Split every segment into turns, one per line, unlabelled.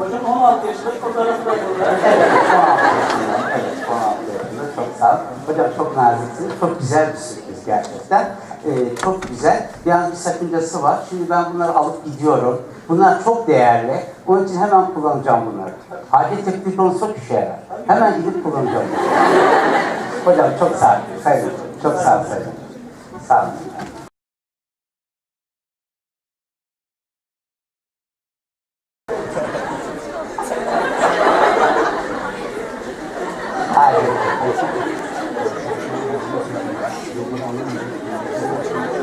Hocam 16 yaşında fotoğrafı burada.
Evet, 16 yaşında. Evet, 16 yaşında. Çok sağ. Hocam çok naziksiniz. Çok güzel bir sürpriz gerçekten. Ee, çok güzel. Yalnız bir sakıncası var. Şimdi ben bunları alıp gidiyorum. Bunlar çok değerli. Onun için hemen kullanacağım bunları. Acil teknik olsa çok işe yarar. Hemen gidip kullanacağım. Hocam çok sağ olun. Çok sağ olun. Sağ olun. Hayır.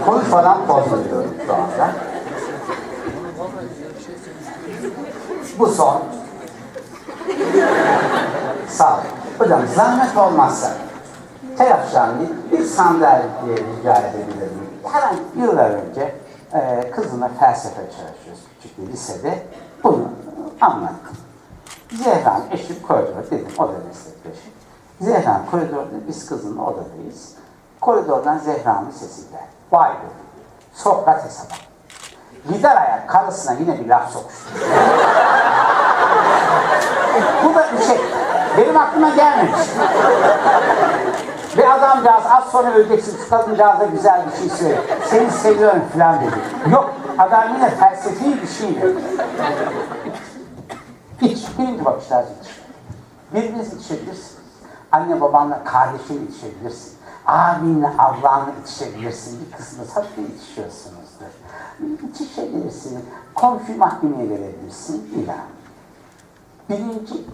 Konuşmadan poz veriyorum şu anda. Bu son. Sağ ol. Hocam zahmet olmazsa Teyapşanlı bir sandalye rica edebilirim. Hemen yıllar önce e, kızımla felsefe çalışıyoruz küçük bir lisede. Bunu anlattım. Zehra'nın eşi koridor dedim, o da meslektaşım. Zehra'nın koridorda, biz kızımla odadayız. Koridordan Zehra'nın sesi geldi. Vay be, Sokrates'e bak. Gider ayak karısına yine bir laf sokuştu. Bu da bir şey, benim aklıma gelmemiş. Ve adamcağız az sonra öleceksin, şu kadıncağız da güzel bir şey söyle. Seni seviyorum falan dedi. Yok, adam yine felsefi bir şey dedi. Hiç, birinci bakışlar hiç. Birbirinizi yetişebilirsin. Anne babanla kardeşini yetişebilirsin. Abinle ablanla yetişebilirsin. Bir kısmı tabii yetişiyorsunuzdur. Yetişebilirsin. Komşu mahkemeye verebilirsin. İlan. Birinci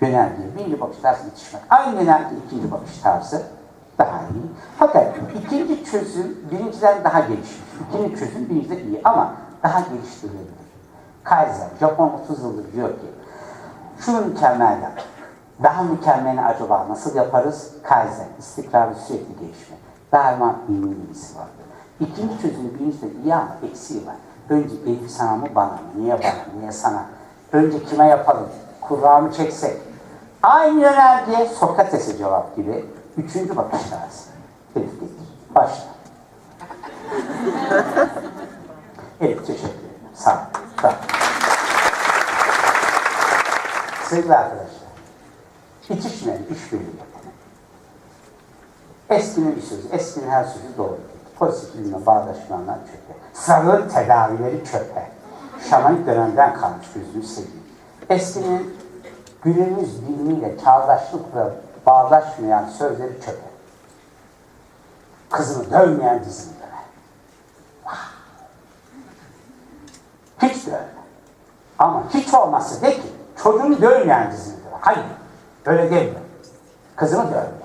yönerge, birinci bakış tarzı yetişmek. Aynı yönerge ikinci bakış tarzı daha iyi. Fakat ikinci çözüm birinciden daha gelişmiş. İkinci çözüm birinciden iyi ama daha geliştirilebilir. Kaiser, Japon 30 yıldır diyor ki, şu mükemmel. Daha mükemmeli acaba nasıl yaparız? Kaizen, istikrarlı sürekli gelişme. Daima iyi birisi vardır. İkinci çözümü birincide iyi ama eksiği var. Önce Elif sana mı bana mı? Niye bana? Niye sana? Önce kime yapalım? Kur'an'ı çeksek. Aynı yönerge Sokrates'e cevap gibi. Üçüncü bakış lazım. Elif getir. Başla. Elif teşekkür ederim. Sağ ol. Sağ. Sevgili arkadaşlar, İçişmeli, işbirliği yapalım. Eskinin bir sözü, eskinin her sözü doğru. Pozitif bilimle bağdaşmayanlar çöpe. Sağır tedavileri çöpe. Şamanik dönemden kalmış gözünü seveyim. Eskinin günümüz bilimiyle, çağdaşlıkla bağdaşmayan sözleri çöpe. Kızını dövmeyen dizini döver. Vah! Hiç dövme. Ama hiç olmazsa de ki çocuğunu dövmeyen dizini döver. Hayır. Öyle demiyor. Kızını dövme.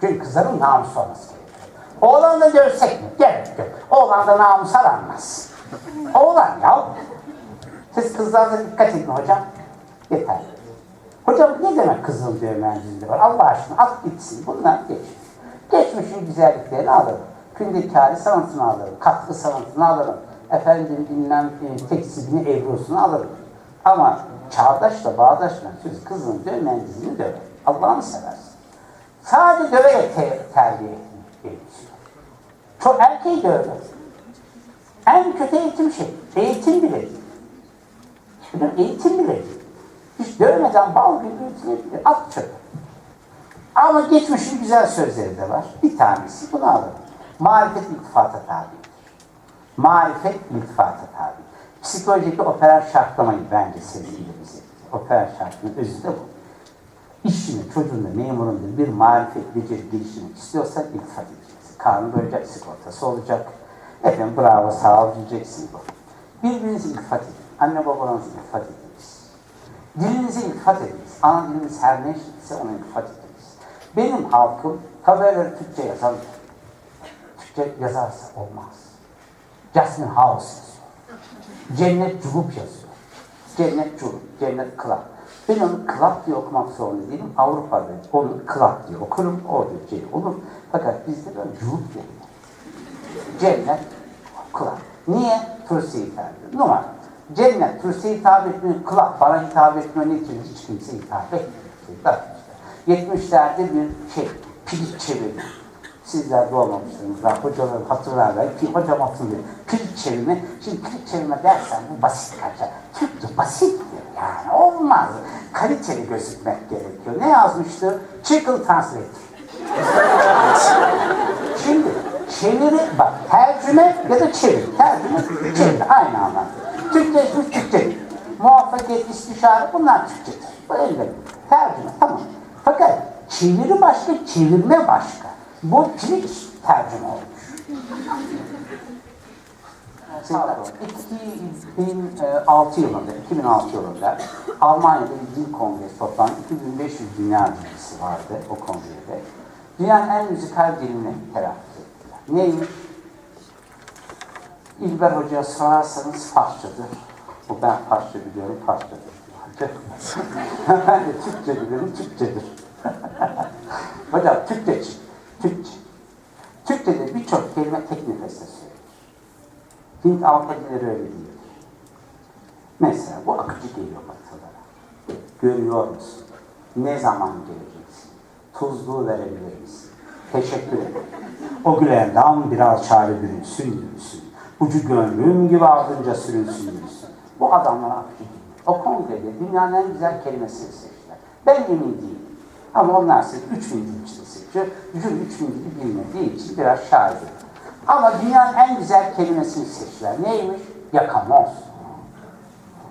Çünkü kızların namus olması gerekiyor. Oğlanı da dövsek mi? Gerek yok. Oğlan da namus aranmaz. Oğlan ya. Siz kızlarda dikkat edin hocam. Yeter. Hocam ne demek kızıl dövmeyen dizinde var? Allah aşkına at gitsin. Bunlar geçmiş. Geçmişin güzelliklerini alırım. Kündekari sanatını alırım. Katkı sanatını alırım. Efendim bilmem e, evrosunu alırım. Ama çağdaşla bağdaşla siz kızın dövmeyen dizini döver. Allah'ını seversin. Sadece döverek te terbiye gerekiyor. Çok erkeği dövme. En kötü eğitim şey. Eğitim bile? Eğitim bile. Hiç dövmeden bal gibi büyütülebilir. At çöpe. Ama geçmişin güzel sözleri de var. Bir tanesi bunu alalım. Marifet iltifata tabidir. Marifet iltifata tabi. Psikolojide operer şartlamayı bence sevgilimizi. Operer şartının özü de bu. İşini, çocuğunu, memurunu bir marifet, beceri geliştirmek istiyorsan iltifat edeceksin. Karnı doyacak, sigortası olacak. Efendim bravo, sağ ol diyeceksin bu. Birbirinize iltifat edin. Anne babanıza iltifat ediniz. Dilinize iltifat ediniz. Ana diliniz her neyse ona iltifat ediniz. Benim halkım tabelaları Türkçe yazan Türkçe yazarsa olmaz. Jasmine House yazıyor. Cennet Culup yazıyor. Cennet Culup, Cennet Club. Ben onu Club diye okumak zorunda değilim. Avrupa'da onu Club diye okurum. Orada şey olur. Fakat bizde böyle Culup deniyor. Cennet Club. Niye? Hitap ediyor. Numara. Cennet, Turist'e hitap etmiyor. Club, bana hitap etmiyor. Ne için hiç kimse hitap etmiyor. 70'lerde bir şey, piliç çevirme. Sizler doğmamışsınız daha hocalarım hatırlarlar ki hocam hatırlıyor. Piliç çevirme. Şimdi piliç çevirme dersen bu basit kaçar. Türkçe basittir yani olmaz. Kaliteli gözükmek gerekiyor. Ne yazmıştı? Chicken Translator. Şimdi çeviri, bak tercüme ya da çevir. Tercüme, çevir. Aynı anlamda. Türkçe, Türk, Türkçe. Muvaffakiyet, istişare bunlar Türkçedir. Bu elde. Tercüme, tamam. Fakat çeviri başka, çevirme başka. Bu Twitch tercüme olmuş. Pardon, 2006 yılında, 2006 yılında Almanya'da bir dil kongresi toplam 2500 dünya dilcisi vardı o kongrede. Dünyanın en müzikal dilini telaffuz ettiler. Neymiş? İlber Hoca'ya sorarsanız Farsçadır. Bu ben Farsça biliyorum, Farsçadır. ben de Türkçe biliyorum, Türkçedir. Hocam Türkçe çık, Türkçe. Türkçe'de birçok kelime tek nefeste. Hint Avrupa dilleri öyle değil. Mesela bu akıcı geliyor batılara. Görüyor musun? Ne zaman geleceksin? Tuzluğu verebilir misin? Teşekkür ederim. O gülen dam biraz çare bürünsün yürüsün. Ucu gönlüm gibi ardınca sürünsün yürüsün. Bu adamlar geliyor. O kongrede dünyanın en güzel kelimesini seçtiler. Ben emin değilim. Ama onlar size 3000 dilcisi seçiyor. Bütün 3000 dili bilmediği için biraz şahidim. Ama dünyanın en güzel kelimesini seçtiler. Neymiş? Yakamoz.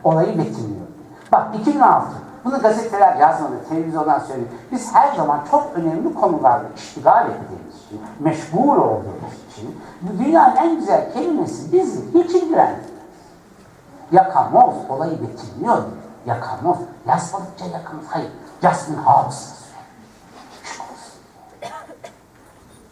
Olayı betimliyor. Bak 2006. Bunu gazeteler yazmadı, televizyondan söyledi. Biz her zaman çok önemli konularla iştigal ettiğimiz için, meşgul olduğumuz için, dünyanın en güzel kelimesi bizi ilgilendirmez. Yakamoz olayı betimliyor. Yakamoz. Yazmadıkça yakamoz. Hayır. Jasmine House.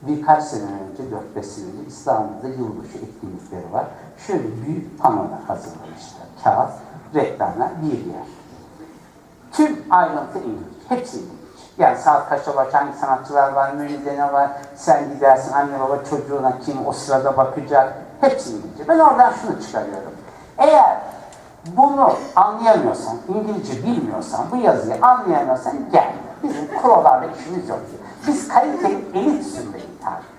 birkaç sene önce, 4-5 sene önce İstanbul'da yılbaşı etkinlikleri var. Şöyle büyük panolar hazırlamışlar. Kağıt, reklamlar, bir yer. Tüm ayrıntı İngilizce. Hepsi. Yani saat kaçta var, hangi sanatçılar var, menüde ne var, sen gidersin anne baba çocuğuna kim o sırada bakacak. Hepsi İngilizce. Ben oradan şunu çıkarıyorum. Eğer bunu anlayamıyorsan, İngilizce bilmiyorsan, bu yazıyı anlayamıyorsan gel. Bizim kurallarla işimiz yok. Biz kaliteli elit zümreyi takip.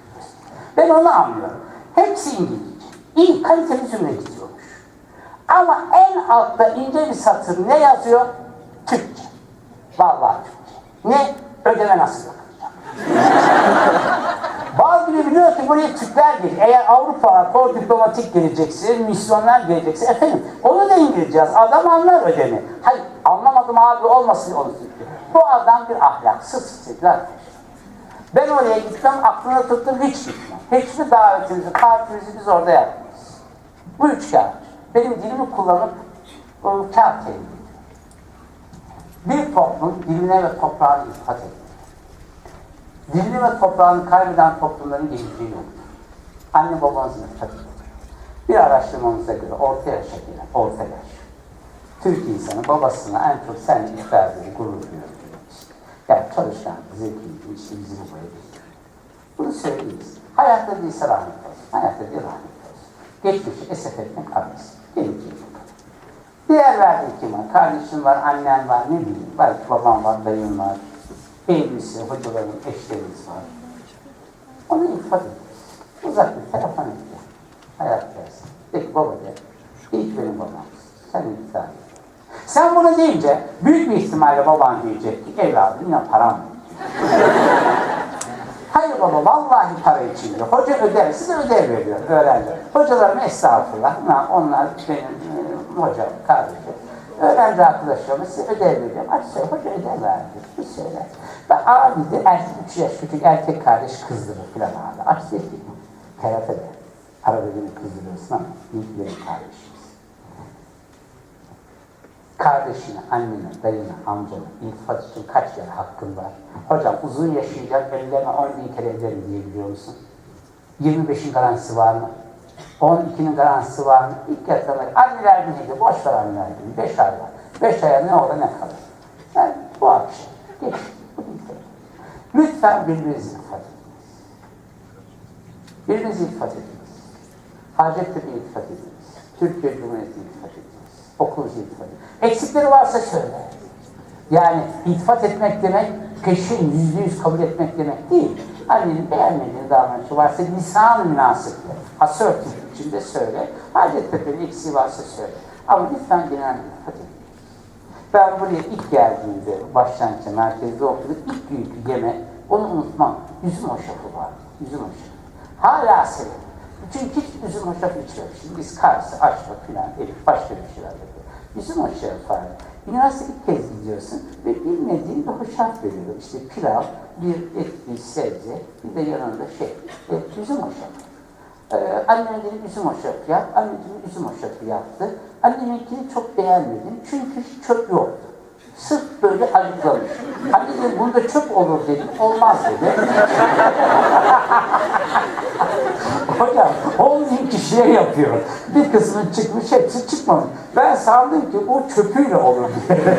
Ben onu anlıyorum. Hepsi İngilizce. İyi kaliteli zümre gidiyormuş. Ama en altta ince bir satır ne yazıyor? Vallahi. Ne? Ödeme nasıl yapılacak? Bazıları biliyor ki buraya Türkler gelir. Eğer Avrupa, kor diplomatik gelecekse, misyonlar gelecekse, efendim onu da İngilizce yaz. Adam anlar ödemi. Hayır, anlamadım abi olmasın onu Türkçe. Bu adam bir ahlaksız seküler. Ben oraya gittim, aklına tuttum, hiç gitmem. Hiçbir davetimizi, partimizi biz orada yapmayız. Bu üç kağıt. Benim dilimi kullanıp kağıt temin Bir toplum diline ve toprağına iltifat ediyor. Dilini ve toprağını kaybeden toplumların geleceği yoktur. Anne babanızın iltifat ediyor. Bir araştırmamıza göre orta yaşa gelen, orta yaş. Türk insanı babasına en çok sen ifadeli gurur duyuyor. Yani çalışkan, zeki, işte yüzünü boyadı. Bunu söyleyiniz. Hayatta değilse rahmet olsun. Hayatta değil rahmet olsun. Geçmişi esef etmek abis. Geleceği. Diğer verdiğin kim var? Kardeşin var, annen var, ne bileyim. Belki babam var, dayın var. Evlisi, hocaların, eşleriniz var. Onu iltifat ediniz. Uzak bir telefon et. ya. Hayat dersin. Peki baba de. İlk benim babam. Sen et. Sen bunu deyince büyük bir ihtimalle baban diyecek ki evladım yine param yok. Hayır baba vallahi para için diyor. Hoca öder, size ödev veriyor öğrenci. Hocalarım estağfurullah. Onlar benim hocam, kardeşim. Öğrenci arkadaşlarım size ödev veriyorum. Söyle, hoca ödev verdi. Bir söyle. Ve abi erkek, üç yaş küçük erkek kardeş kızdırır filan abi. Aç dedi ki, terapi de. Arada beni kızdırırsın ama benim kardeşimiz kardeşine, annene, dayına, amcana iltifat için kaç kere hakkın var? Hocam uzun yaşayacak ellerine 10 bin kere ederim diyebiliyor musun? 25'in garantisi var mı? 12'nin garantisi var mı? İlk yatıranlar, anneler günüydü, boş ver anneler günü, 5 ay var. 5 aya ne olur ne kalır? Yani bu akşam, geç. Lütfen birbirinizi iltifat ediniz. Birbirinizi iltifat ediniz. Hacettepe iltifat ediniz. Türkiye Cumhuriyeti iltifat ediniz. Okulunuzu iltifat ediniz. Eksikleri varsa söyle. Yani iltifat etmek demek, peşin yüzde yüz kabul etmek demek değil. Annenin beğenmediği davranışı varsa lisan münasipleri. Asörtük içinde söyle. Hacettepe'nin eksiği varsa söyle. Ama lütfen genel iltifat edin. Ben buraya ilk geldiğimde başlangıçta merkezde okudum. İlk günkü yeme onu unutmam. Üzüm hoşafı var. Üzüm hoşafı. Hala severim. Çünkü hiç üzüm hoşafı içmemiştim. Biz Kars'ı, Aşma filan, Elif başka bir şeyler yapıyor. Üzüm hoşafı var. Üniversite ilk kez gidiyorsun ve bilmediğin bir hoşaf veriyor. İşte pilav, bir et, bir sebze, bir de yanında şey, e, üzüm hoşafı. Ee, annem dedi üzüm hoşafı yap. Annem üzüm hoşafı yaptı. Anneminkini çok beğenmedim. Çünkü çöp yoktu. Sırf böyle acıklamış. Anne dedim bunda çöp olur dedim. Olmaz dedi. Hocam 10 bin kişiye yapıyor. Bir kısmı çıkmış hepsi çıkmamış. Ben sandım ki bu çöpüyle olur diye.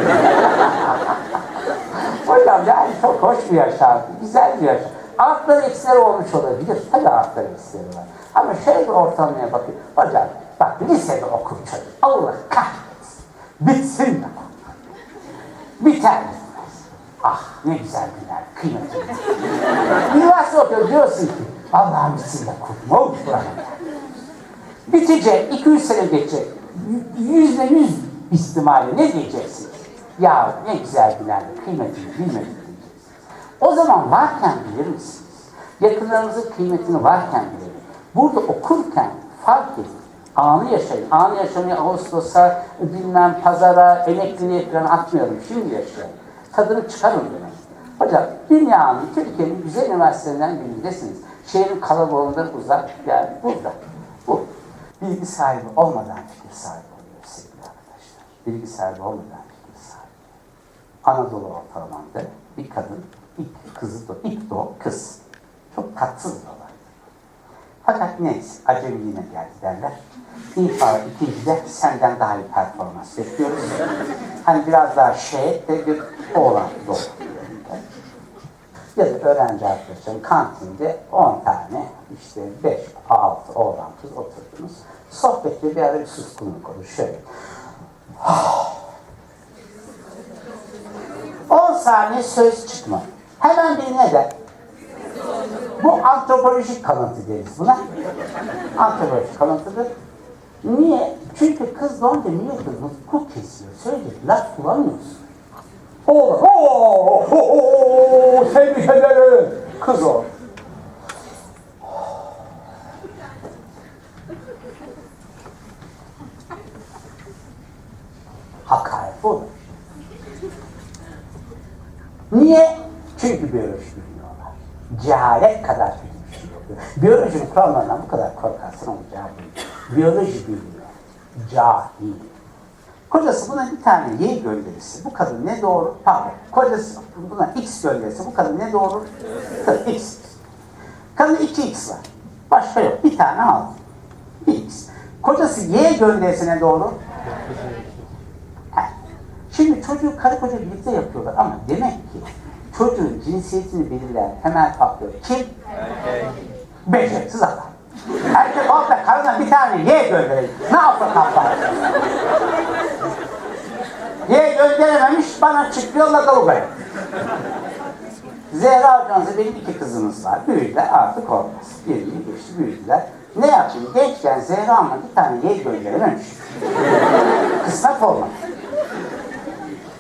Hocam yani çok hoş bir yaşantı, güzel bir yaşantı. Artları eksileri olmuş olabilir. Tabii artları eksileri var. Ama şöyle bir ortalamaya bakın. Hocam bak lisede okur çocuk. Allah kahretsin. Bitsin de Biter bitmez. Ah ne güzel günler, kıymetli. Üniversite okuyor diyorsun ki De kurtulma olmuş burada. Bitecek, 200 sene geçecek. Yüzde yüz ihtimalle ne diyeceksin? Ya ne güzel günlerdi, kıymetini bilmedik diyeceksiniz. O zaman varken bilir misiniz? Yakınlarınızın kıymetini varken bilir. Burada okurken fark edin. Anı yaşayın. Anı yaşamayı Ağustos'a, bilmem pazara, emekliliğe falan atmıyorum. Şimdi yaşayın. Tadını çıkarın demek. Hocam dünyanın, Türkiye'nin güzel üniversitelerinden birindesiniz. Şehrin kalabalığından uzak, yani burada. Bu. Bilgi sahibi olmadan fikir sahibi oluyor sevgili arkadaşlar. Bilgi sahibi olmadan fikir sahibi. Anadolu ortalamanda bir kadın, ilk kızı da, ilk doğ kız. Çok tatsız bir olay. Fakat neyse, acemiliğine geldi derler. İlk var, ikinci de senden daha iyi performans bekliyoruz. Hani biraz daha şey de bir oğlan doğdu. Da öğrenci arkadaşlarım kantinde 10 tane, işte 5, 6 oğlan kız oturdunuz. Sohbette bir ara bir suskunluk olur. Şöyle. 10 saniye söz çıkma. Hemen bir ne der? Bu antropolojik kalıntı deriz buna. Antropolojik kalıntıdır. Niye? Çünkü kız doğunca niye kız kul kesiyor? Söyleyecek laf oo, oo, tebrik ederim. Kız o. Hakaret olur. Niye? Çünkü biyoloji bilmiyorlar. Cehalet kadar bir şey yok. Biyolojinin kurallarından bu kadar korkarsın ama cahil. Biyoloji bilmiyor. Cahil. Kocası buna bir tane Y gönderirse bu kadın ne doğurur? Pardon. Kocası buna X gönderirse bu kadın ne doğurur? X. Kadın 2X var. Başka yok. Bir tane al. Bir X. Kocası Y gönderirse ne doğurur? Şimdi çocuğu karı koca birlikte yapıyorlar ama demek ki çocuğun cinsiyetini belirleyen temel faktör kim? Beceriksiz adam. Erkek olup karına bir tane Y gönderecek. Ne yapsa kaplar? Y gönderememiş bana çıktı yolla Galuga'ya. Zehra hocamızda benim iki kızımız var. Büyüdüler artık olmaz. 20 geçti büyüdüler. Ne yapayım? Gençken Zehra ama bir tane Y gönderememiş. Kısmet olmadı.